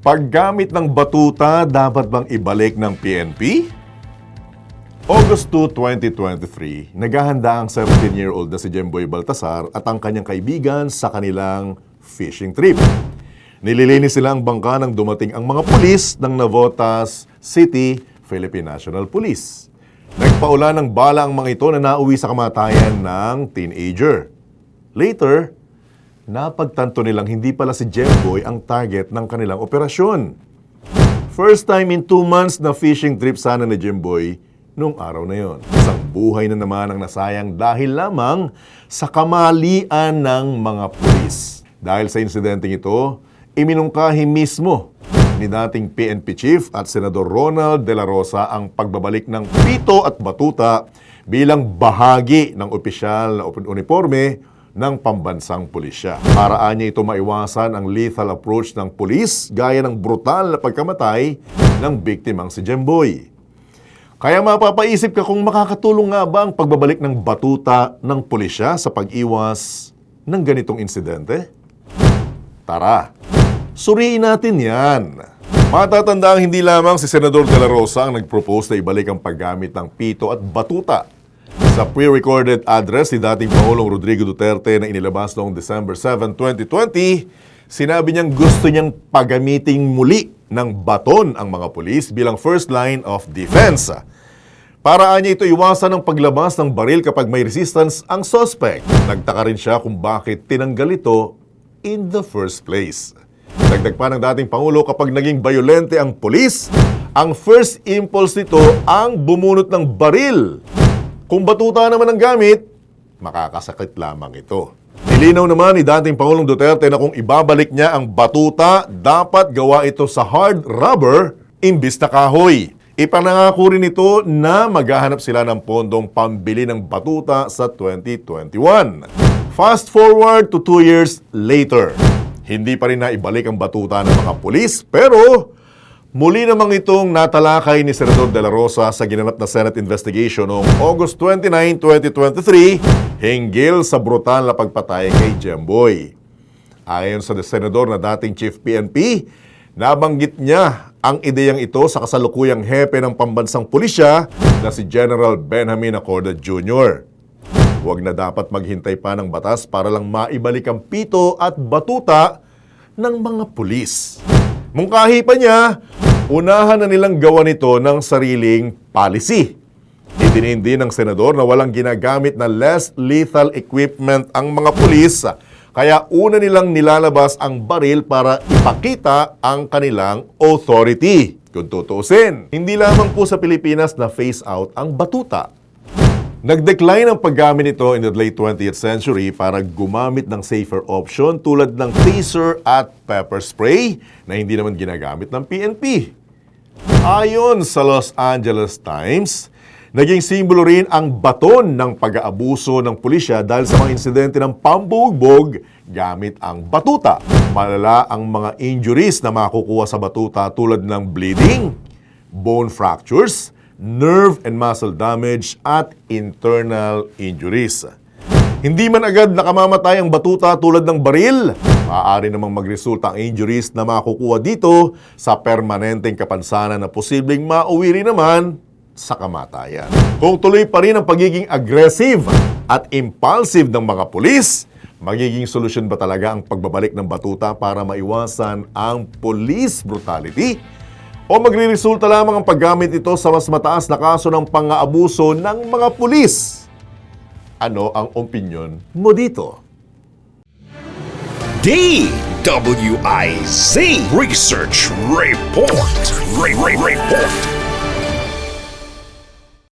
Paggamit ng batuta, dapat bang ibalik ng PNP? August 2, 2023, naghahanda ang 17-year-old na si Jemboy Baltasar at ang kanyang kaibigan sa kanilang fishing trip. Nililinis sila ang bangka nang dumating ang mga pulis ng Navotas City Philippine National Police. Nagpaula ng bala ang mga ito na nauwi sa kamatayan ng teenager. Later, napagtanto nilang hindi pala si Jemboy ang target ng kanilang operasyon. First time in two months na fishing trip sana ni Jimboy nung araw na yon. Isang buhay na naman ang nasayang dahil lamang sa kamalian ng mga pulis. Dahil sa insidenteng ito, iminungkahi mismo ni dating PNP Chief at Senador Ronald De La Rosa ang pagbabalik ng pito at batuta bilang bahagi ng opisyal na uniforme ng pambansang pulisya. Paraan niya ito maiwasan ang lethal approach ng pulis gaya ng brutal na pagkamatay ng biktimang si Jemboy. Kaya mapapaisip ka kung makakatulong nga ba ang pagbabalik ng batuta ng pulisya sa pag-iwas ng ganitong insidente? Tara, suriin natin yan. Matatanda ang hindi lamang si Senador De La Rosa ang nag-propose na ibalik ang paggamit ng pito at batuta sa pre-recorded address ni dating Pangulong Rodrigo Duterte na inilabas noong December 7, 2020, sinabi niyang gusto niyang pagamiting muli ng baton ang mga pulis bilang first line of defense. Paraan niya ito iwasan ang paglabas ng baril kapag may resistance ang suspect. Nagtaka rin siya kung bakit tinanggal ito in the first place. Dagdag pa ng dating Pangulo kapag naging bayolente ang pulis, ang first impulse nito ang bumunot ng baril. Kung batuta naman ang gamit, makakasakit lamang ito. Nilinaw naman ni dating Pangulong Duterte na kung ibabalik niya ang batuta, dapat gawa ito sa hard rubber imbis na kahoy. Ipanangako rin ito na maghahanap sila ng pondong pambili ng batuta sa 2021. Fast forward to two years later. Hindi pa rin naibalik ang batuta ng mga pulis pero muli namang itong natalakay ni Senador De La Rosa sa ginanap na Senate investigation noong August 29, 2023 hinggil sa brutal na pagpatay kay Jemboy. Ayon sa senador na dating Chief PNP, nabanggit niya ang ideyang ito sa kasalukuyang hepe ng pambansang pulisya na si General Benjamin Acorda Jr. Huwag na dapat maghintay pa ng batas para lang maibalik ang pito at batuta ng mga pulis. Mungkahi pa niya, unahan na nilang gawa nito ng sariling policy. Itinindi ng senador na walang ginagamit na less lethal equipment ang mga pulis, kaya una nilang nilalabas ang baril para ipakita ang kanilang authority. Kung tutuusin, hindi lamang po sa Pilipinas na face out ang batuta. Nag-decline ang paggamit nito in the late 20th century para gumamit ng safer option tulad ng taser at pepper spray na hindi naman ginagamit ng PNP. Ayon sa Los Angeles Times, naging simbolo rin ang baton ng pag-aabuso ng pulisya dahil sa mga insidente ng pambugbog gamit ang batuta. Malala ang mga injuries na makukuha sa batuta tulad ng bleeding, bone fractures, nerve and muscle damage at internal injuries. Hindi man agad nakamamatay ang batuta tulad ng baril, maaari namang magresulta ang injuries na makukuha dito sa permanenteng kapansanan na posibleng mauwi rin naman sa kamatayan. Kung tuloy pa rin ang pagiging aggressive at impulsive ng mga pulis, magiging solusyon ba talaga ang pagbabalik ng batuta para maiwasan ang police brutality? O magre-resulta lamang ang paggamit ito sa mas mataas na kaso ng pang-aabuso ng mga pulis? Ano ang opinion mo dito? DWIZ Research Report. Re- Re- Report.